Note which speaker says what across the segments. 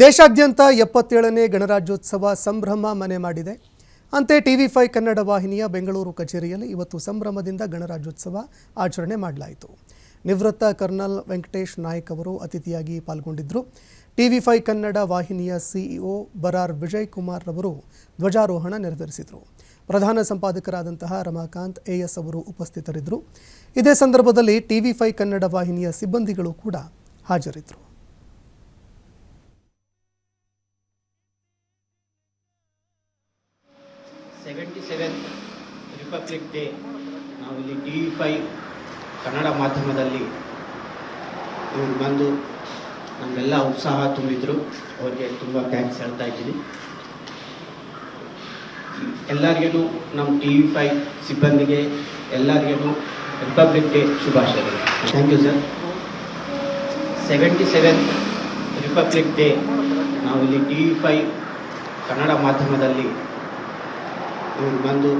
Speaker 1: ದೇಶಾದ್ಯಂತ ಎಪ್ಪತ್ತೇಳನೇ ಗಣರಾಜ್ಯೋತ್ಸವ ಸಂಭ್ರಮ ಮನೆ ಮಾಡಿದೆ. ಅಂತೆ ಟಿ ವಿ ಫೈ ಕನ್ನಡ ವಾಹಿನಿಯ ಬೆಂಗಳೂರು ಕಚೇರಿಯಲ್ಲಿ ಇವತ್ತು ಸಂಭ್ರಮದಿಂದ ಗಣರಾಜ್ಯೋತ್ಸವ ಆಚರಣೆ ಮಾಡಲಾಯಿತು. ನಿವೃತ್ತ ಕರ್ನಲ್ ವೆಂಕಟೇಶ್ ನಾಯ್ಕ್ ಅವರು ಅತಿಥಿಯಾಗಿ ಪಾಲ್ಗೊಂಡಿದ್ದರು ಟಿ ವಿ ಫೈ ಕನ್ನಡ ವಾಹಿನಿಯ ಸಿಇಒ ಬರಾರ್ ವಿಜಯ್ ಕುಮಾರ್ ರವರು ಧ್ವಜಾರೋಹಣ ನೆರವೇರಿಸಿದರು. ಪ್ರಧಾನ ಸಂಪಾದಕರಾದಂತಹ ರಮಾಕಾಂತ್ ಎಎಸ್ ಅವರು ಉಪಸ್ಥಿತರಿದ್ದರು. ಇದೇ ಸಂದರ್ಭದಲ್ಲಿ ಟಿವಿ ಫೈ ಕನ್ನಡ ವಾಹಿನಿಯ ಸಿಬ್ಬಂದಿಗಳು ಕೂಡ ಹಾಜರಿದ್ದರು.
Speaker 2: ಸೆವೆಂಟಿ ಸೆವೆನ್ ರಿಪಬ್ಲಿಕ್ ಡೇ ನಾವಿಲ್ಲಿ ಟಿ ವಿ ಫೈ ಕನ್ನಡ ಮಾಧ್ಯಮದಲ್ಲಿ ಇವರು ಬಂದು ನಮ್ಮೆಲ್ಲ ಉತ್ಸಾಹ ತುಂಬಿದ್ರು. ಅವ್ರಿಗೆ ತುಂಬ ಥ್ಯಾಂಕ್ಸ್ ಹೇಳ್ತಾ ಇದ್ದೀನಿ. ಎಲ್ಲರಿಗೂ ನಮ್ಮ ಟಿ ವಿ ಫೈ ಸಿಬ್ಬಂದಿಗೆ ಎಲ್ಲರಿಗೂ ರಿಪಬ್ಲಿಕ್ ಡೇ ಶುಭಾಶಯಗಳು. Thank you sir seventy seven republic day ನಾವಿಲ್ಲಿ ಟಿ ವಿ ಫೈ ಕನ್ನಡ ಮಾಧ್ಯಮದಲ್ಲಿ ಇವ್ರು ಬಂದು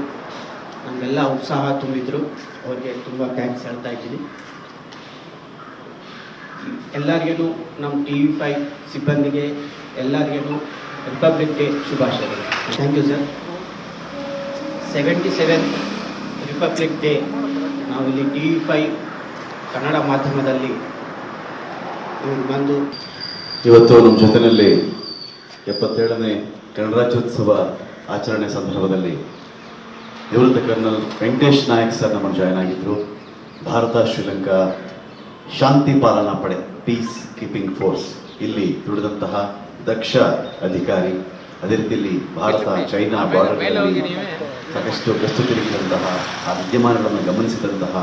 Speaker 2: ನಮಗೆಲ್ಲ ಉತ್ಸಾಹ ತುಂಬಿದ್ರು. ಅವ್ರಿಗೆ ತುಂಬ ಥ್ಯಾಂಕ್ಸ್ ಹೇಳ್ತಾ ಇದ್ದೀನಿ. ಎಲ್ಲರಿಗೂ ನಮ್ಮ ಟಿ ವಿ ಫೈ ಸಿಬ್ಬಂದಿಗೆ ಎಲ್ಲರಿಗೂ ರಿಪಬ್ಲಿಕ್ ಡೇ ಶುಭಾಶಯಗಳು. Thank you sir seventy seven republic day ನಾವಿಲ್ಲಿ ಟಿ ವಿ ಫೈ ಕನ್ನಡ ಮಾಧ್ಯಮದಲ್ಲಿ ಇವರು ಬಂದು
Speaker 3: ಇವತ್ತು ನಮ್ಮ ಜೊತೆಯಲ್ಲಿ ಎಪ್ಪತ್ತೇಳನೇ ಗಣರಾಜ್ಯೋತ್ಸವ ಆಚರಣೆ ಸಂದರ್ಭದಲ್ಲಿ ನಿವೃತ್ತ ಕರ್ನಲ್ ವೆಂಕಟೇಶ್ ನಾಯಕ್ ಸರ್ ನಮ್ಮನ್ನು ಜಾಯ್ನ್ ಆಗಿದ್ದರು ಭಾರತ, ಶ್ರೀಲಂಕಾ, ಶಾಂತಿ ಪಾಲನಾ ಪಡೆ ಪೀಸ್ ಕೀಪಿಂಗ್ ಫೋರ್ಸ್ ಇಲ್ಲಿ ದುಡಿದಂತಹ ದಕ್ಷ ಅಧಿಕಾರಿ. ಅದೇ ರೀತಿಯಲ್ಲಿ ಭಾರತ, ಚೈನಾ ಬಾರ್ಡರ್ಗಳಲ್ಲಿ ಸಾಕಷ್ಟು ಗಸ್ತು ತಿರುಗಿದಂತಹ ಆ ವಿದ್ಯಮಾನಗಳನ್ನು ಗಮನಿಸಿದಂತಹ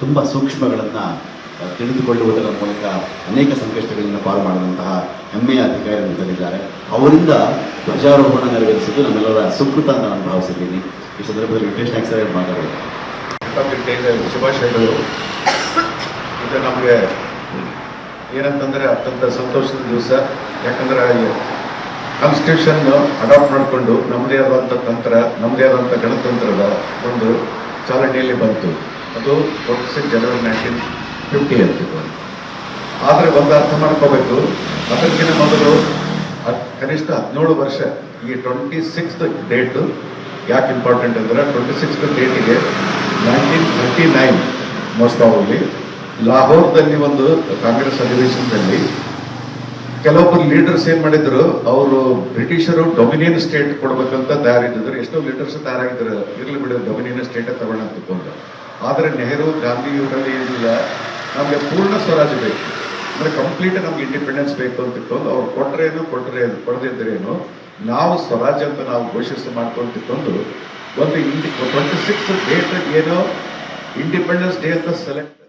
Speaker 3: ತುಂಬ ಸೂಕ್ಷ್ಮಗಳನ್ನು ತಿಳಿದುಕೊಳ್ಳುವುದರ ಮೂಲಕ ಅನೇಕ ಸಂಕಷ್ಟಗಳನ್ನು ಪಾರು ಮಾಡಿದಂತಹ ಹೆಮ್ಮೆಯ ಅಧಿಕಾರಿಗಳು ಅವರಿಂದ ಧ್ವಜಾರೋಹಣ ನೆರವೇರಿಸಿದ್ದು ನಮ್ಮೆಲ್ಲರ ಸುಕೃತ ಅಂತ ನಾನು ಭಾವಿಸಿದ್ದೀನಿ. ಈ ಸಂದರ್ಭದಲ್ಲಿ ವೆಂಕಟೇಶ್ ನಾಯ್ಕ ಸರ್ ಮಾತಾಡೋದು
Speaker 4: ಶುಭಾಶಯಗಳು. ಇದು ನಮಗೆ ಏನಂತಂದರೆ ಅತ್ಯಂತ ಸಂತೋಷದ ದಿವಸ. ಯಾಕಂದ್ರೆ ಕಾನ್ಸ್ಟಿಟ್ಯೂಷನ್ ಅಡಾಪ್ಟ್ ಮಾಡಿಕೊಂಡು ನಮ್ಮದೇ ಆದಂಥ ತಂತ್ರ ನಮ್ಮದೇ ಆದಂಥ ಗಣತಂತ್ರದ ಒಂದು ಚಾಲನೆಯಲ್ಲಿ ಬಂತು. ಅದು twenty six January nineteen fifty ಅಂತ ಆದರೆ ಒಂದು ಅರ್ಥ ಮಾಡ್ಕೋಬೇಕು. ಕನಿಷ್ಠ ಹದಿನೇಳು ವರ್ಷ ಈ ಟ್ವೆಂಟಿ ಸಿಕ್ಸ್ತ್ ಡೇಟು ಯಾಕೆ ಇಂಪಾರ್ಟೆಂಟ್ ಅಂದರೆ ಟ್ವೆಂಟಿ ಸಿಕ್ಸ್ತ್ ಡೇಟಿಗೆ ನೈನ್ಟೀನ್ ಥರ್ಟಿ ನೈನ್ ಪ್ರಾಬಬ್ಲಿ ಲಾಹೋರ್ದಲ್ಲಿ ಒಂದು ಕಾಂಗ್ರೆಸ್ ಅಧಿವೇಶನದಲ್ಲಿ ಕೆಲವೊಬ್ಬರು ಲೀಡರ್ಸ್ ಏನು ಮಾಡಿದ್ರು, ಅವರು ಬ್ರಿಟಿಷರು ಡೊಮಿನಿಯನ್ ಸ್ಟೇಟ್ ಕೊಡ್ಬೇಕಂತ ತಯಾರಿದ್ರು ಎಷ್ಟೋ ಲೀಡರ್ಸ್ ತಯಾರಾಗಿದ್ರು. ಇರ್ಲಿ ಬಿಡು ಡೊಮಿನಿಯನ್ ಸ್ಟೇಟ್ ತಗೊಳ್ಳೋಣ ಅಂತಕೊಂಡು ಆದರೆ ನೆಹರು ಗಾಂಧಿ ಇವರಲ್ಲಿ ಏನಿಲ್ಲ ನಮಗೆ ಪೂರ್ಣ ಸ್ವರಾಜ್ಯ ಬೇಕು. ಅಂದ್ರೆ ಕಂಪ್ಲೀಟ್ ನಮ್ಗೆ ಇಂಡಿಪೆಂಡೆನ್ಸ್ ಬೇಕು ಅಂತ ಇಟ್ಕೊಂಡು ಅವ್ರು ಕೊಟ್ಟರೇನು ಕೊಟ್ರೆ ಕೊಡದಿದ್ರೇನು ನಾವು ಸ್ವರಾಜ್ ಅಂತ ನಾವು ಘೋಷಿಸಿ ಮಾಡ್ಕೊಂಡು ತಿಳ್ಕೊಂಡು ಒಂದು ಇಂಡಿ ಟ್ವೆಂಟಿ ಸಿಕ್ಸ್ ಡೇಟ್ ಏನೋ ಇಂಡಿಪೆಂಡೆನ್ಸ್ ಡೇ ಅಂತ ಸೆಲೆಕ್ಟ್